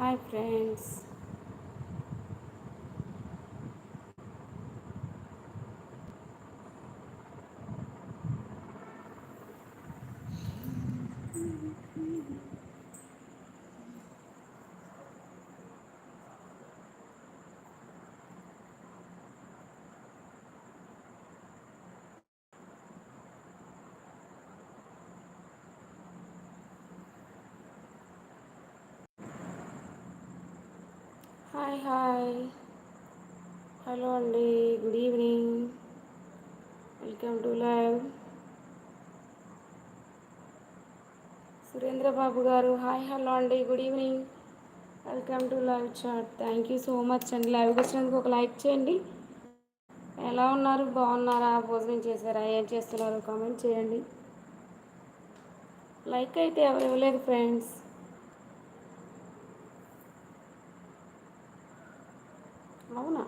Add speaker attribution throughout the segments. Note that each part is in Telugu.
Speaker 1: Hi friends hi hi. Hello అండి good evening. Welcome to live. Surendrababu గారు హాయ్ హలో అండి good evening. Welcome to live chat. Thank you so much అండి. లైవ్కి వచ్చినందుకు ఒక లైక్ చేయండి. ఎలా ఉన్నారు? బాగున్నారా? భోజనం చేశారా? ఏం చేస్తున్నారు? కామెంట్ చేయండి. లైక్ అయితే ఎవరు ఇవ్వలేదు ఫ్రెండ్స్ అవునా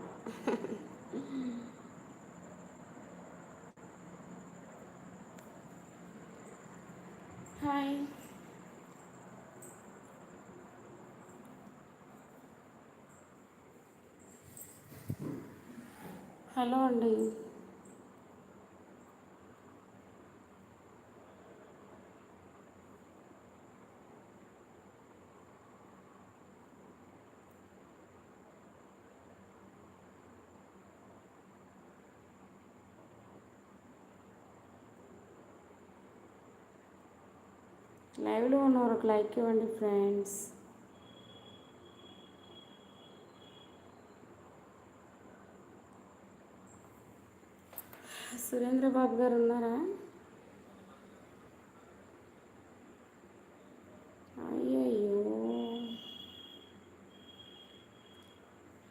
Speaker 1: హాయ్ హలో అండి. లైవ్లో ఉన్నవారు ఒక లైక్ ఇవ్వండి ఫ్రెండ్స్. సురేంద్రబాబు గారు ఉన్నారా? అయ్యయ్యో.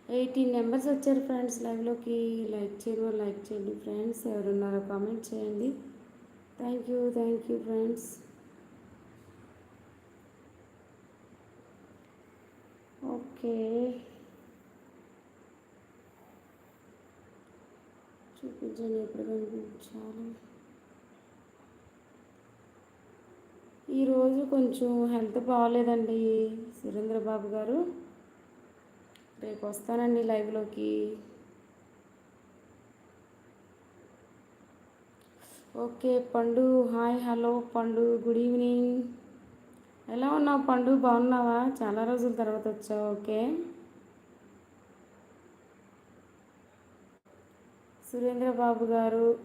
Speaker 1: ఎయిటీన్ నెంబర్స్ వచ్చారు ఫ్రెండ్స్ లైవ్లోకి లైక్. చేయడం లైక్ చేయండి. ఫ్రెండ్స్ ఎవరున్నారో కామెంట్ చేయండి. Thank you thank you friends okay నేను ఎప్పుడు కనిపించాలి? ఈరోజు కొంచెం హెల్త్ బాగాలేదండి సురేంద్రబాబు గారు. రేపు వస్తానండి లైవ్లోకి. Okay Pandu. Hi hello Pandu. Good evening. ఎలా ఉన్నావు పండు? బాగున్నావా? చాలా రోజుల తర్వాత వచ్చావు ఓకే? సురేంద్ర బాబు గారు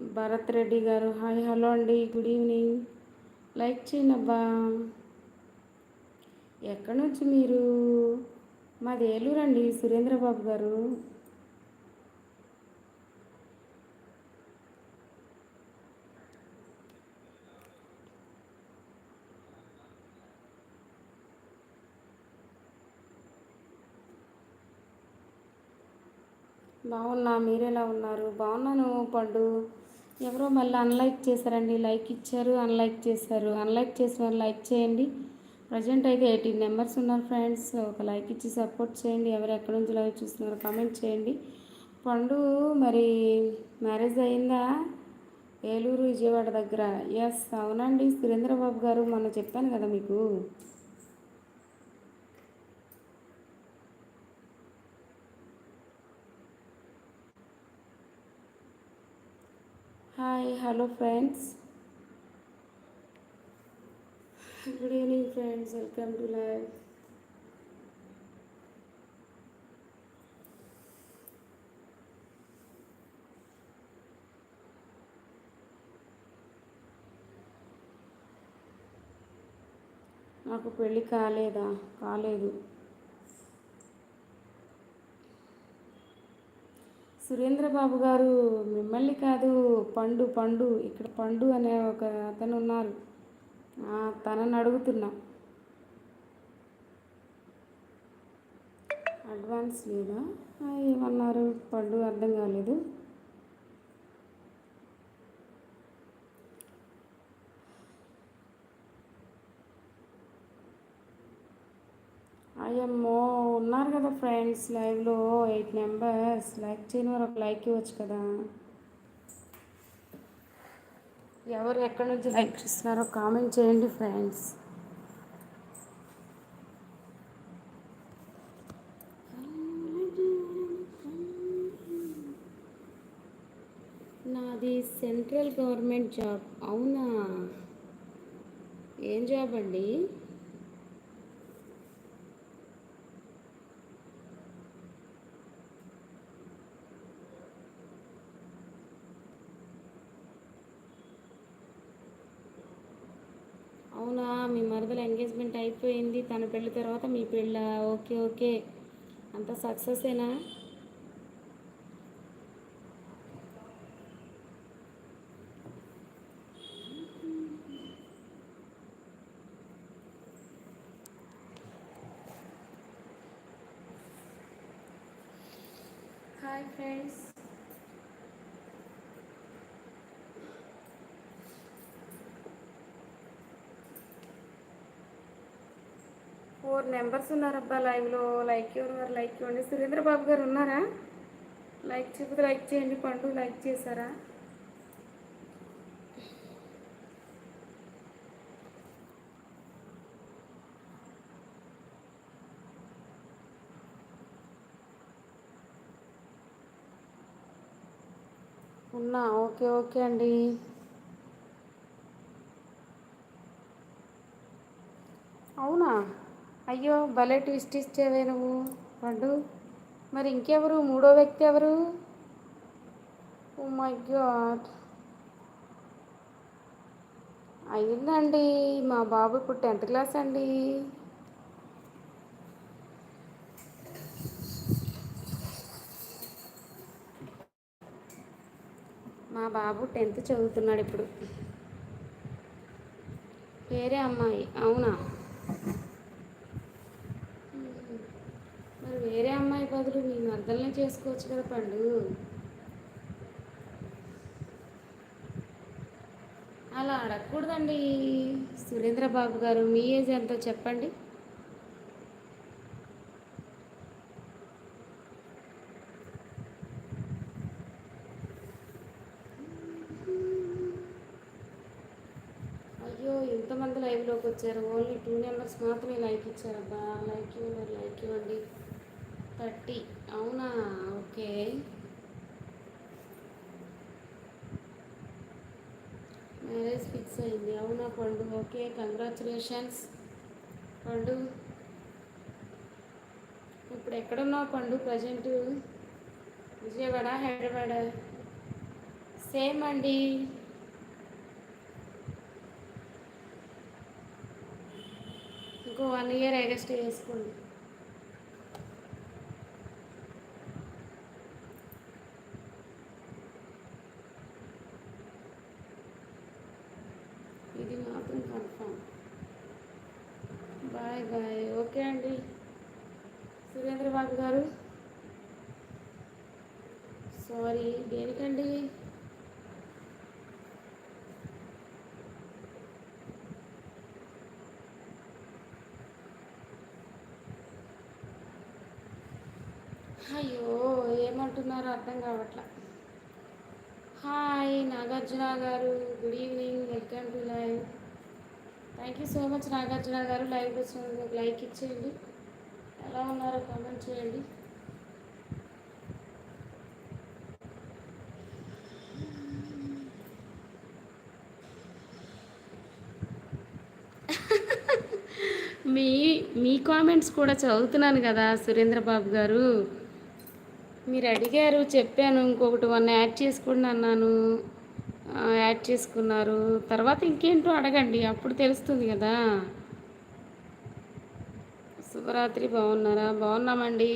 Speaker 1: భరత్ రెడ్డి గారు హాయ్ హలో అండి గుడ్ ఈవినింగ్. లైక్ చేయండి అబ్బా. ఎక్కడి నుంచి మీరు? మాది ఏలూరండి సురేంద్ర బాబు గారు. బాగున్నా మీరు ఎలా ఉన్నారు? బాగున్నాను పండు. ఎవరో మళ్ళీ అన్లైక్ చేశారండి. లైక్ ఇచ్చారు అన్లైక్ చేశారు. అన్లైక్ చేసిన లైక్ చేయండి. ప్రజెంట్ అయితే ఎయిటీన్ మెంబర్స్ ఉన్నారు ఫ్రెండ్స్ ఒక లైక్ ఇచ్చి సపోర్ట్ చేయండి. ఎవరు ఎక్కడి నుంచి లైవ్ చూస్తున్నారు కామెంట్ చేయండి. పండు మరి మ్యారేజ్ అయిందా? ఏలూరు విజయవాడ దగ్గర. ఎస్ అవునండి. సురేంద్రబాబు గారు మొన్న చెప్పాను కదా మీకు. Hi hello friends good evening friends welcome to live నాకు పెళ్ళి కాలేదా? కాలేదు. సురేంద్రబాబు గారు మిమ్మల్ని కాదు పండు పండు ఇక్కడ పండు అనే ఒక అతను ఉన్నారు. తనని అడుగుతున్నా. అడ్వాన్స్ లేదా? ఏమన్నారు? పండు అర్థం కాలేదు. అయ్యమ్మో ఉన్నారు కదా ఫ్రెండ్స్ లైవ్లో ఎయిట్ నెంబర్స్ లైక్ చేయని వారు ఒక లైక్ ఇవ్వచ్చు కదా. ఎవరు ఎక్కడి నుంచి లైక్ చేస్తున్నారో కామెంట్ చేయండి ఫ్రెండ్స్ నాది సెంట్రల్ గవర్నమెంట్ జాబ్ అవునా? ఏం జాబ్ అండి? అవునా? మీ మరదల ఎంగేజ్మెంట్ అయిపోయింది. తన పెళ్ళి తర్వాత మీ పెళ్ళ? Okay okay. అంత సక్సెసేనా హాయ్ ఫ్రెండ్స్ ఫోర్ మెంబర్స్ ఉన్నారబ్బా లైవ్లో. లైక్ ఎవరు లైక్ ఇవ్వండి. సురేంద్ర బాబు గారు ఉన్నారా? లైక్ చెప్పితే లైక్ చేయండి. పండు లైక్ చేశారా? ఉన్నా? ఓకే ఓకే అండి. అవునా? అయ్యో భలే ట్విస్ట్ ఇచ్చేవే నువ్వు పండు. మరి ఇంకెవరు? మూడో వ్యక్తి ఎవరు? ఓ మై గాడ్ అయిందండి. మా బాబు ఇప్పుడు టెన్త్ క్లాస్ అండి. మా బాబు టెన్త్ చదువుతున్నాడు ఇప్పుడు. వేరే అమ్మాయి. అవునా మరి వేరే అమ్మాయి బదులు చేసుకోవచ్చు కదా పండు. అలా అడగకూడదండి. సురేంద్ర బాబు గారు మీ ఏజ్ ఎంతో చెప్పండి. అయ్యో ఎంతమంది లైవ్లోకి వచ్చారు. ఓన్లీ టూ మెంబర్స్ మాత్రమే లైక్ ఇచ్చారబ్బా. లైక్ ఇవ్వండి లైక్ ఇవ్వండి. థర్టీ అవునా? ఓకే. మ్యారేజ్ ఫిక్స్ అయింది. అవునా పండు? Okay congratulations. పండు? ఇప్పుడు ఎక్కడున్నావు పండు? ప్రజెంట్ విజయవాడ హైదరాబాద్ సేమ్ అండి. ఇంకో వన్ ఇయర్ ఎగస్ట్ చేసుకోండి ఇది మాత్రం కన్ఫామ్ బాయ్ బాయ్ ఓకే అండి సురేంద్ర బాబు గారు సారీ దేనికండి అయ్యో ఏమంటున్నారో అర్థం కావట్లా. హాయ్ నాగార్జున గారు. Good evening welcome to live. Thank you so much Nagarjuna గారు లైవ్ వచ్చినందుకు లైక్ ఇచ్చేయండి. ఎలా ఉన్నారో కామెంట్ చేయండి. మీ మీ కామెంట్స్ కూడా చదువుతున్నాను కదా సురేంద్ర బాబు గారు. మీరు అడిగారు చెప్పాను ఇంకొకటి వన్ యాడ్ చేసుకోండి అన్నాను. యాడ్ చేసుకున్నారు. తర్వాత ఇంకేంటో అడగండి అప్పుడు తెలుస్తుంది కదా. శుభరాత్రి బాగున్నారా? బాగున్నామండి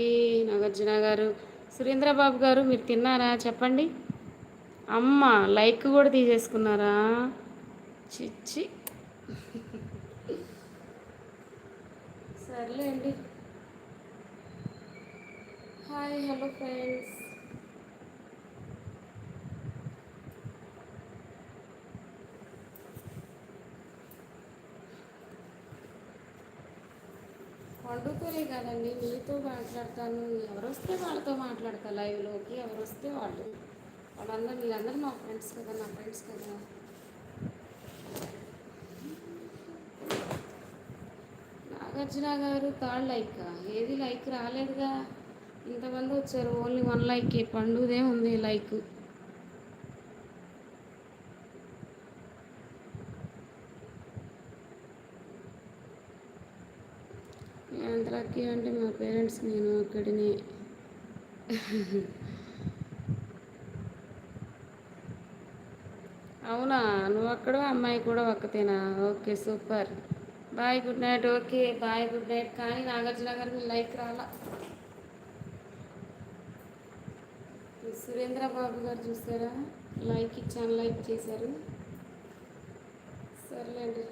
Speaker 1: నాగార్జున గారు. సురేంద్రబాబు గారు మీరు తిన్నారా? చెప్పండి. అమ్మ లైక్ కూడా తీసేసుకున్నారా? చిచ్చి. సర్లేండి. హాయ్ హలో ఫ్రెండ్స్ వండుతూనే కదండి మీతో మాట్లాడతాను. ఎవరు వస్తే వాళ్ళతో మాట్లాడతా లైవ్లోకి ఎవరు వస్తే వాళ్ళు. వాళ్ళందరూ మీరందరూ మా ఫ్రెండ్స్ కదా నా ఫ్రెండ్స్ కదా. Nagarjuna garu third like. ఏది లైక్ రాలేదుగా. ఎంతమంది వచ్చారు ఓన్లీ వన్ లైక్ పండుదే ఉంది లైక్. ఎంత లక్కీ అంటే మా పేరెంట్స్ నేను అక్కడిని. అవునా? నువ్వు అక్కడ అమ్మాయి కూడా ఒక్కతేనా? Okay super. Bye good night. Okay bye good night. కానీ నాగార్జున గారు లైక్ రాలా? సురేంద్ర బాబు గారు చూసారా? లైక్ ఇచ్చాను లైక్ చేశారు. సర్లేండి.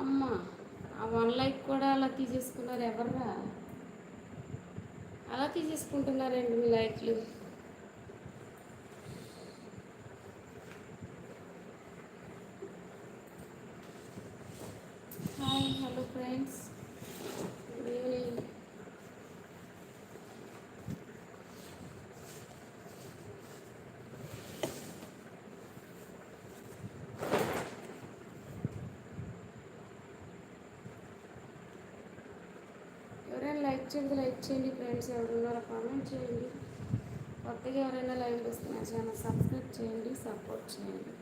Speaker 1: అమ్మ ఆ వన్ లైక్ కూడా అలా తీసేసుకున్నారు ఎవర్రా? అలా తీసేసుకుంటున్నారండి మీ లైట్లు hi hello friends good evening ఎవరైనా లైక్ చేయండి ఫ్రెండ్స్. ఎవరున్నారో కామెంట్ చేయండి. కొత్తగా ఎవరైనా లైవ్ వస్తే నా ఛానల్ సబ్స్క్రైబ్ చేయండి సపోర్ట్ చేయండి.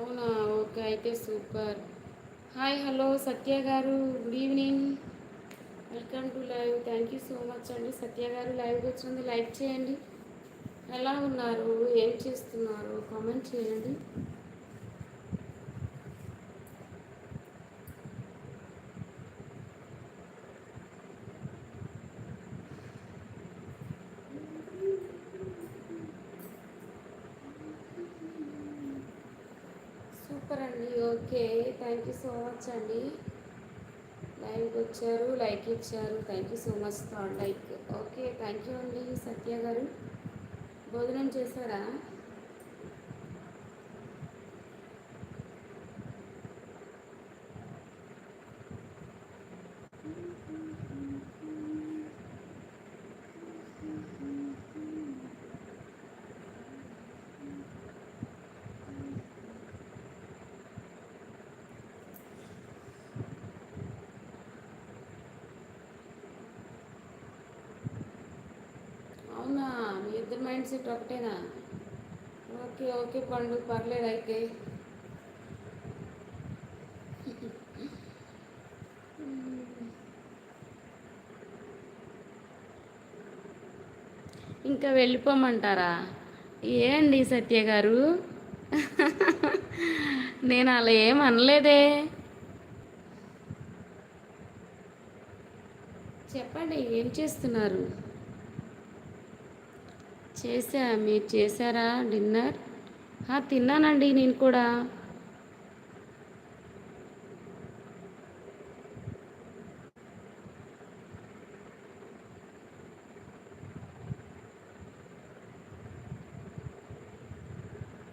Speaker 1: అవునా? ఓకే అయితే సూపర్. హాయ్ హలో సత్య గారు. Good evening. Welcome to live. Thank you so much అండి. సత్య గారు లైవ్కి వచ్చినందుకు లైక్ చేయండి. ఎలా ఉన్నారు? ఏం చేస్తున్నారు? కామెంట్ చేయండి సూపర్ అండి okay thank you so much అండి లైవ్కి వచ్చారు లైక్ ఇచ్చారు. Thank you so much third like okay thank you అండి సత్య గారు. భోజనం చేశారా అవునా మీ ఇద్దరు మైండ్ సెట్ ఒకటేనా? ఓకే ఓకే పండు పర్లేదు అయితే. ఇంకా వెళ్ళిపోమంటారా? ఏండి సత్య గారు? నేను అలా ఏం అనలేదే. చెప్పండి ఏం చేస్తున్నారు? చేసా మీరు చేశారా డిన్నర్? తిన్నానండి నేను కూడా.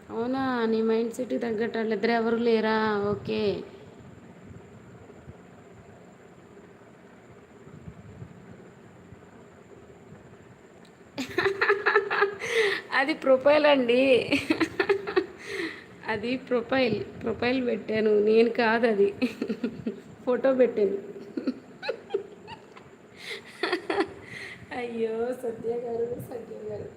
Speaker 1: అవునా నీ మైండ్ సెట్కి తగ్గట్టు వాళ్ళిద్దరు ఎవరు లేరా? ఓకే అది ప్రొఫైల్ అండి అది ప్రొఫైల్ ప్రొఫైల్ పెట్టాను. నేను కాదు అది ఫోటో పెట్టాను. అయ్యో సత్య గారు సత్య గారు.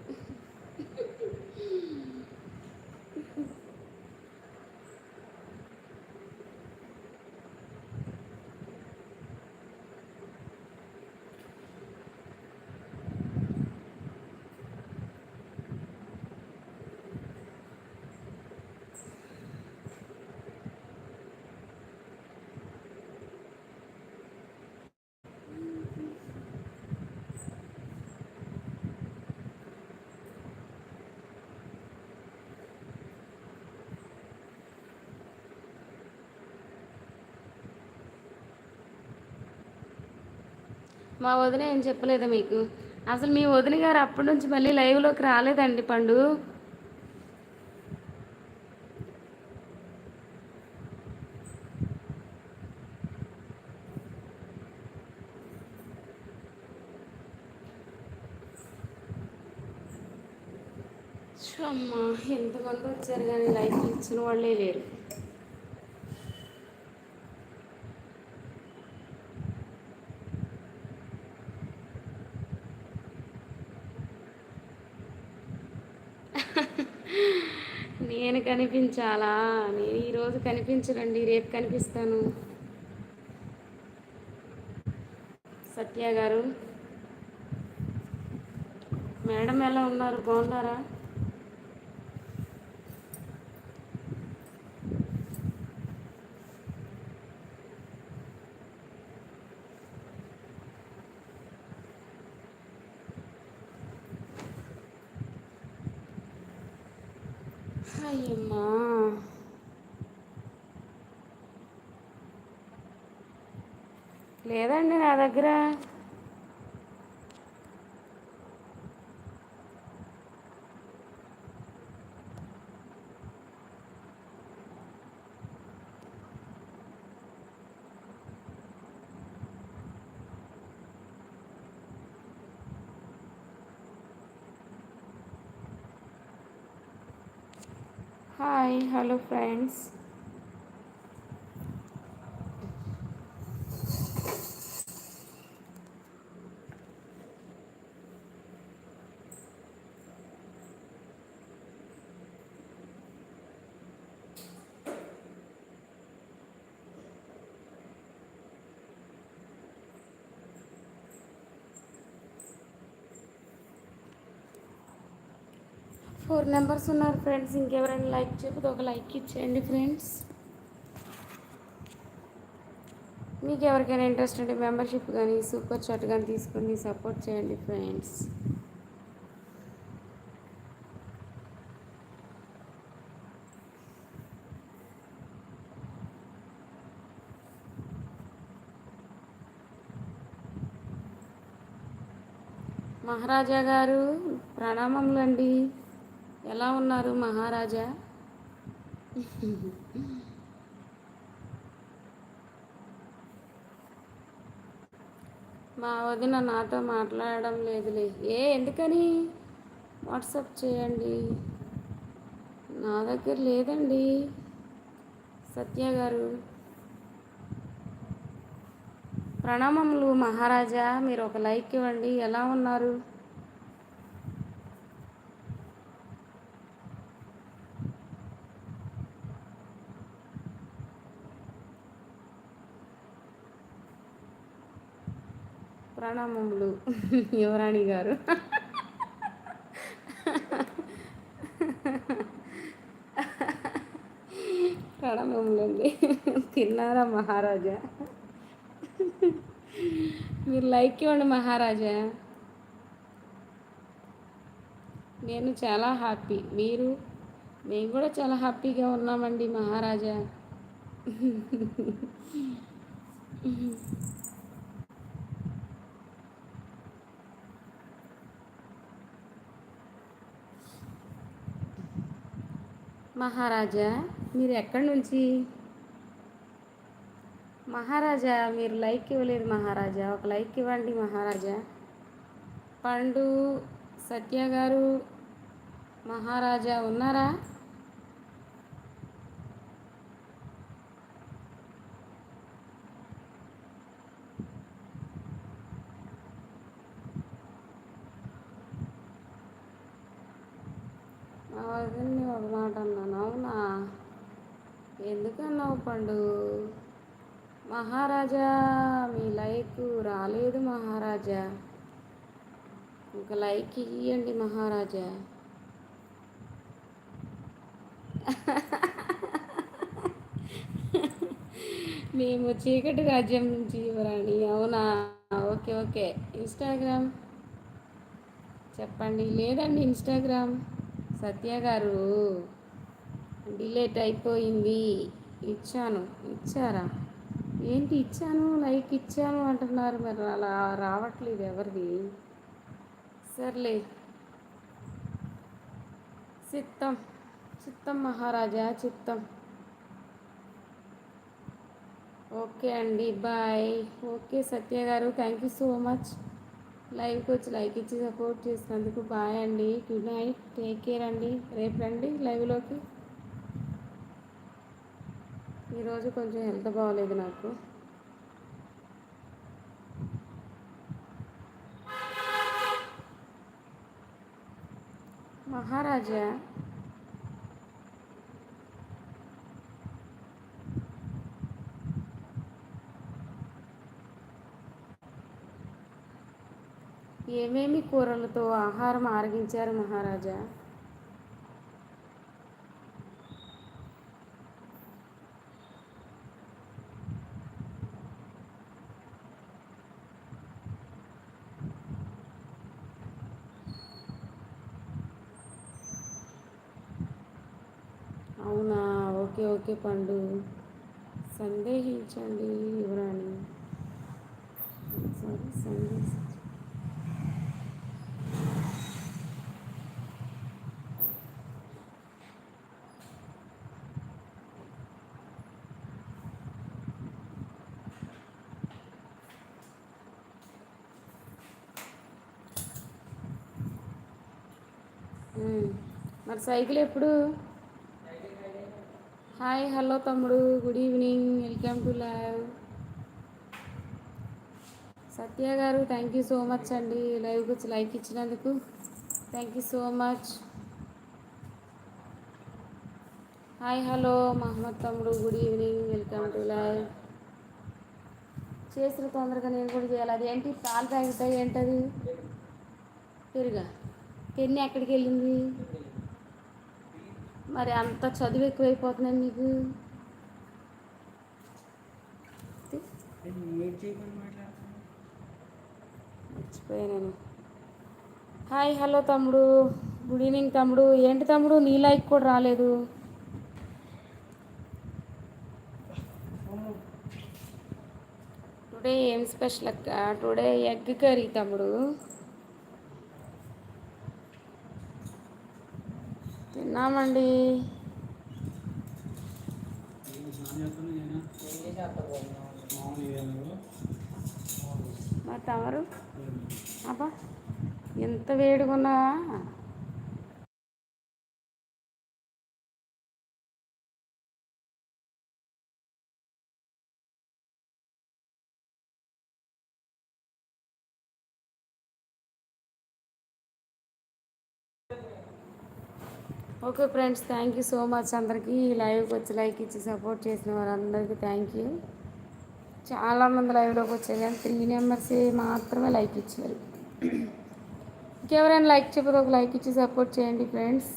Speaker 1: మా వదిన ఏం చెప్పలేదా మీకు? అసలు మీ వదిన గారు అప్పటి నుంచి మళ్ళీ లైవ్లోకి రాలేదండి పండు. అమ్మా ఎంతమంది వచ్చారు కానీ లైఫ్ ఇచ్చిన వాళ్ళే లేరు. నేను కనిపించాలా? నేను ఈరోజు కనిపించరండి రేపు కనిపిస్తాను. సత్య గారు మేడం ఎలా ఉన్నారు? బాగున్నారా అయ్యమ్మా లేదండి నా దగ్గర hi hello friends four numbers ఉన్నారు ఫ్రెండ్స్ ఇంకెవరైనా లైక్ చెప్పదు ఒక లైక్ ఇచ్చేయండి ఫ్రెండ్స్. మీకు ఎవరికైనా ఇంట్రెస్ట్ ఉంటే మెంబర్షిప్ కానీ సూపర్ చాట్ కానీ తీసుకొని సపోర్ట్ చేయండి ఫ్రెండ్స్. మహారాజా గారు ప్రణామములండి. ఎలా ఉన్నారు మహారాజా? మా వదిన నాతో మాట్లాడడం లేదులే. ఏ ఎందుకని? వాట్సాప్ చేయండి. నా దగ్గర లేదండి. సత్య గారు. ప్రణామములు మహారాజా. మీరు ఒక లైక్ ఇవ్వండి. ఎలా ఉన్నారు? ప్రణామములు యువరాణి గారు. ప్రణామములండి. తిన్నారా మహారాజా? మీరు లైక్ ఇవ్వండి మహారాజా. నేను చాలా హ్యాపీ. మీరు మేము కూడా చాలా హ్యాపీగా ఉన్నామండి మహారాజా. మహారాజా మీరు ఎక్కడి నుంచి? మహారాజా మీరు లైక్ ఇవ్వలేదు మహారాజా. ఒక లైక్ ఇవ్వండి మహారాజా. పండు సత్య గారు మహారాజా ఉన్నారా మా వదిన్ని ఒక మాట అన్నాను అవునా ఎందుకన్నావు పండు. మహారాజా మీ లైక్ రాలేదు మహారాజా. ఒక లైక్ ఇవ్వండి మహారాజా. మేము చీకటి రాజ్యం నుంచి ఇవ్వరాని. అవునా? Okay okay. ఇన్స్టాగ్రామ్? చెప్పండి. లేదండి ఇన్స్టాగ్రామ్. సత్య గారు డిలేట్ అయిపోయింది. ఇచ్చాను. ఇచ్చారా? ఏంటి ఇచ్చాను? లైక్ ఇచ్చాను అంటున్నారు మరి. అలా రావట్లేదు ఎవరిది? సర్లే. చిత్తం. చిత్తం మహారాజా చిత్తం. ఓకే అండి బాయ్. ఓకే సత్య గారు థ్యాంక్ యూ సో మచ్. లైవ్కి వచ్చి లైక్ ఇచ్చి సపోర్ట్ చేసినందుకు బాయ్ అండి. Good night. టేక్ కేర్ అండి. రేపు రండి లైవ్లోకి. ఈరోజు కొంచెం హెల్త్ బాగోలేదు నాకు. మహారాజా. ఏమేమి కూరలతో ఆహారం ఆరగించారు మహారాజా అవునా ఓకే పండు. సందేహించండి యువరాణి. సారీ సందేశ మరి సైకిల్ ఎప్పుడు? హాయ్ హలో తమ్ముడు. Good evening. Welcome to live. Satya గారు థ్యాంక్ యూ సో మచ్ అండి లైవ్కి వచ్చి లైక్ ఇచ్చినందుకు. Thank you so much hi hello Mohammed తమ్ముడు. Good evening. Welcome to live. చేసిన తొందరగా నేను కూడా చేయాలి. అది ఏంటి? పాలు ప్యాకెట్ ఏంటది? పెరుగా. పెన్ని ఎక్కడికి వెళ్ళింది? మరి అంత చదువు ఎక్కువైపోతున్నాయి నీకు మర్చిపోయాను హాయ్ హలో తమ్ముడు. గుడ్ ఈవినింగ్ తమ్ముడు. ఏంటి తమ్ముడు? నీ లైక్ కూడా రాలేదు. టుడే ఏం స్పెషల్ అక్క? టుడే ఎగ్ కర్రీ తమ్ముడు. తిన్నామండి. మా తమరు? అబ్బా ఎంత వేడిగున్నా. Okay friends thank you so much అందరికీ లైవ్కి వచ్చి లైక్ ఇచ్చి సపోర్ట్ చేసిన వారందరికీ థ్యాంక్ యూ చాలామంది లైవ్లోకి వచ్చారు కానీ త్రీ మెంబర్స్ మాత్రమే లైక్ ఇచ్చారు. ఇంకెవరైనా లైక్ చెప్పదు ఒక లైక్ ఇచ్చి సపోర్ట్ చేయండి ఫ్రెండ్స్.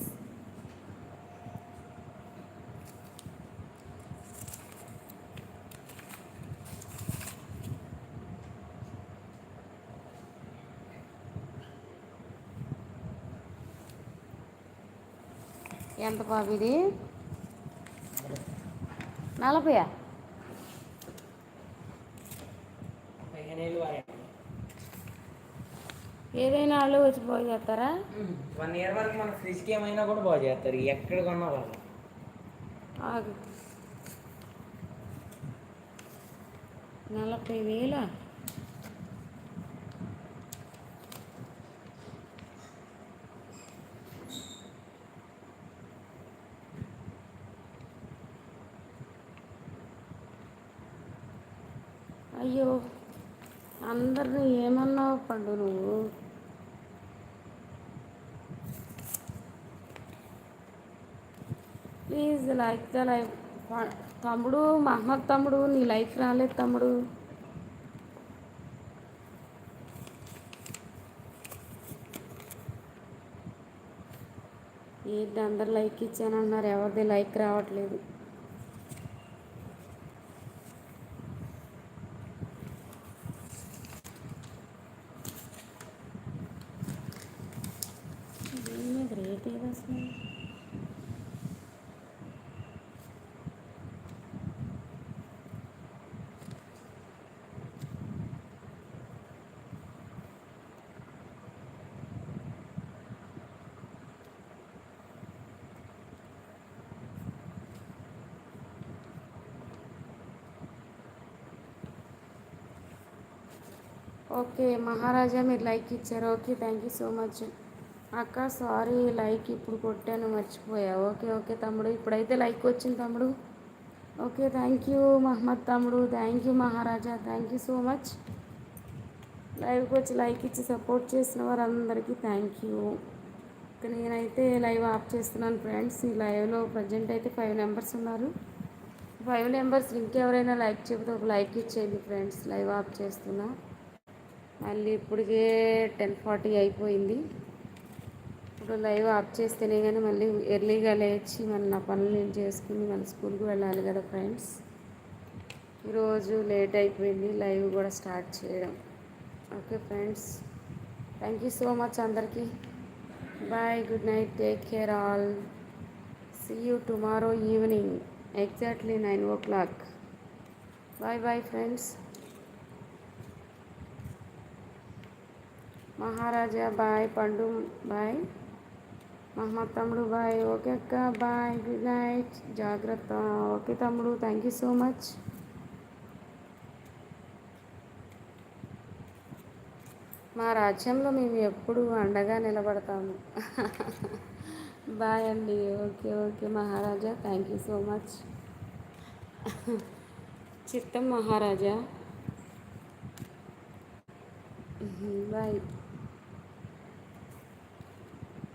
Speaker 1: ఎంత బాబు ఇది? నలభై
Speaker 2: పదిహేను ఏళ్ళు వారంటీ
Speaker 1: ఏదైనా వాళ్ళు వచ్చి పోయి చేస్తారా?
Speaker 2: వన్ ఇయర్ వరకు మన ఫ్రిడ్జ్కి ఏమైనా కూడా బాగు చేస్తారు. ఎక్కడ కొన్నా వాళ్ళు
Speaker 1: నలభై వేల అయ్యో అందరిని ఏమన్నావు పండు నువ్వు? ప్లీజ్ లైక్ ద లైక్ తమ్ముడు మహమ్మద్ తమ్ముడు నీ లైక్ రాలేదు తమ్ముడు. ఏంటి అందరు లైక్ ఇచ్చానన్నారు? ఎవరిది లైక్ రావట్లేదు? ఓకే మహారాజా మీరు లైక్ ఇచ్చారు. Okay thank you so much అక్క సారీ లైక్ ఇప్పుడు కొట్టాను మర్చిపోయా. ఓకే ఓకే తమ్ముడు ఇప్పుడైతే లైక్ వచ్చింది తమ్ముడు. ఓకే థ్యాంక్ యూ మహమ్మద్ తమ్ముడు. Thank you Maharaja. Thank you so much లైవ్కి వచ్చి లైక్ ఇచ్చి సపోర్ట్ చేసిన వారందరికీ థ్యాంక్ యూ ఇక నేనైతే లైవ్ ఆఫ్ చేస్తున్నాను ఫ్రెండ్స్. ఈ లైవ్లో ప్రజెంట్ అయితే ఫైవ్ మెంబర్స్ ఉన్నారు. ఫైవ్ మెంబర్స్ ఇంకెవరైనా లైక్ చెబితే ఒక లైక్ ఇచ్చేయండి ఫ్రెండ్స్. లైవ్ ఆఫ్ చేస్తున్నా. మళ్ళీ ఇప్పటికే టెన్ ఫార్టీ అయిపోయింది. ఇప్పుడు లైవ్ ఆఫ్ చేస్తేనే కానీ మళ్ళీ ఎర్లీగా లేచి మళ్ళీ నా పనులు నేను చేసుకుని మళ్ళీ స్కూల్కి వెళ్ళాలి కదా ఫ్రెండ్స్. ఈరోజు లేట్ అయిపోయింది లైవ్ కూడా స్టార్ట్ చేయడం. Okay friends thank you so much అందరికీ. Bye good night take care all. See you tomorrow evening exactly nine o'clock bye bye friends. Maharaja bye Pandu bye Mohammed తమ్ముడు బాయ్ ఓకే అక్క బాయ్ గుడ్ నైట్ జాగ్రత్త. ఓకే తమ్ముడు థ్యాంక్ యూ సో మచ్ మా రాజ్యంలో మేము ఎప్పుడు అండగా నిలబడతాము. బాయ్ అండి okay okay Maharaja thank you so much చిత్తం మహారాజా. బాయ్.